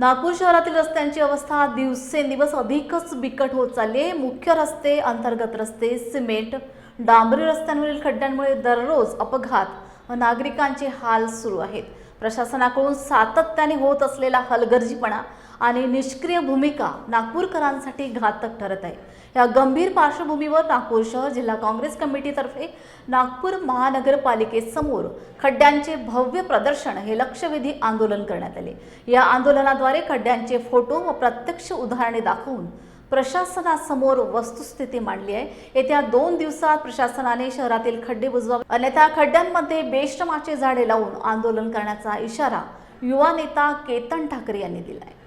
नागपूर शहरातील रस्त्यांची अवस्था दिवसेंदिवस अधिकच बिकट होत चालली आहे. मुख्य रस्ते अंतर्गत रस्ते सिमेंट डांबरी रस्त्यांवरील खड्ड्यांमुळे दररोज अपघात. व नागरिकांचे हाल सुरू आहेत. प्रशासनाकडून सातत्याने होत असलेला हलगर्जीपणा आणि निष्क्रिय भूमिका नागपूरकरांसाठी घातक ठरत आहे. या गंभीर पार्श्वभूमीवर नागपूर शहर जिल्हा काँग्रेस कमिटीतर्फे नागपूर महानगरपालिकेसमोर खड्ड्यांचे भव्य प्रदर्शन हे लक्षवेधी आंदोलन करण्यात आले. या आंदोलनाद्वारे खड्ड्यांचे फोटो व प्रत्यक्ष उदाहरणे दाखवून प्रशासनासमोर वस्तुस्थिती मांडली आहे. येत्या दोन दिवसात प्रशासनाने शहरातील खड्डे बुजवावे. अन्यथा खड्ड्यांमध्ये बेश्रमाचे झाडे लावून आंदोलन करण्याचा इशारा युवा नेता केतन ठाकरे यांनी दिला आहे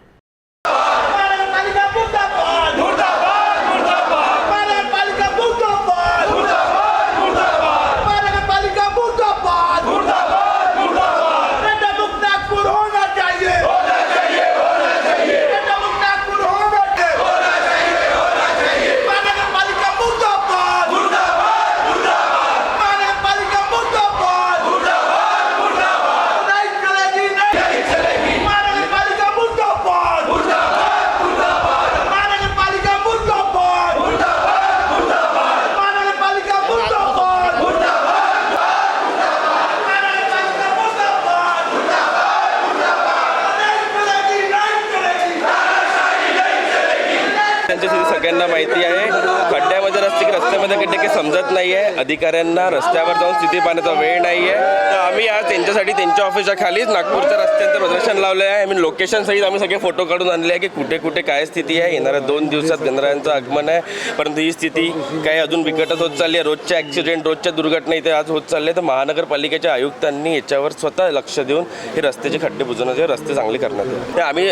सगळ्यांना माहिती आहे. खड्ड्यामध्ये रस्ते की रस्त्यामध्ये खड्डे काही समजत नाही आहे अधिकाऱ्यांना रस्त्यावर जाऊन स्थिती पाहण्याचा वेळ नाही आहे तर आम्ही आज त्यांच्यासाठी त्यांच्या ऑफिसच्या खालीच नागपूरच्या रस्त्यांचं प्रदर्शन लावलं आहे. आय लोकेशन सहित आम्ही सगळे फोटो काढून आणले आहे की कुठे कुठे काय स्थिती आहे. येणाऱ्या दोन दिवसात गणरायांचं आगमन आहे. परंतु ही स्थिती काही अजून बिकटच होत चालली आहे. रोजच्या ॲक्सिडेंट रोजच्या दुर्घटना इथे आज होत चालले तर महानगरपालिकेच्या आयुक्तांनी याच्यावर स्वतः लक्ष देऊन हे रस्त्याचे खड्डे बुजवण्याचे रस्ते चांगले करण्यात येईल तर आम्ही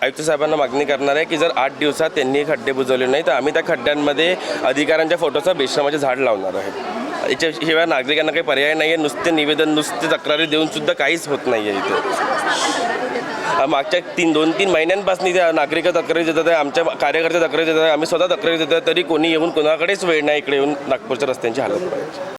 आयुक्त साहेबांना मागणी करणार आहे की जर आठ दिवसात त्यांनी खड्डे बुजवले नाही तर आम्ही त्या खड्ड्यांमध्ये अधिकाऱ्यांच्या फोटोचं बेश्रमाचे झाड लावणार आहे. याच्याशिवाय नागरिकांना काही पर्याय नाही आहे नुसते निवेदन नुसते तक्रारी देऊन सुद्धा काहीच होत नाही आहे इथे मागच्या तीन दोन तीन महिन्यांपासून इथे नागरिक तक्रारी देतात आहे आमच्या कार्यकर्ते तक्रारी देतात आहे आम्ही स्वतः तक्रारी देतात तरी कोणी येऊन कोणाकडेच वेळ नाही इकडे येऊन नागपूरच्या रस्त्यांची हालत पाहिजे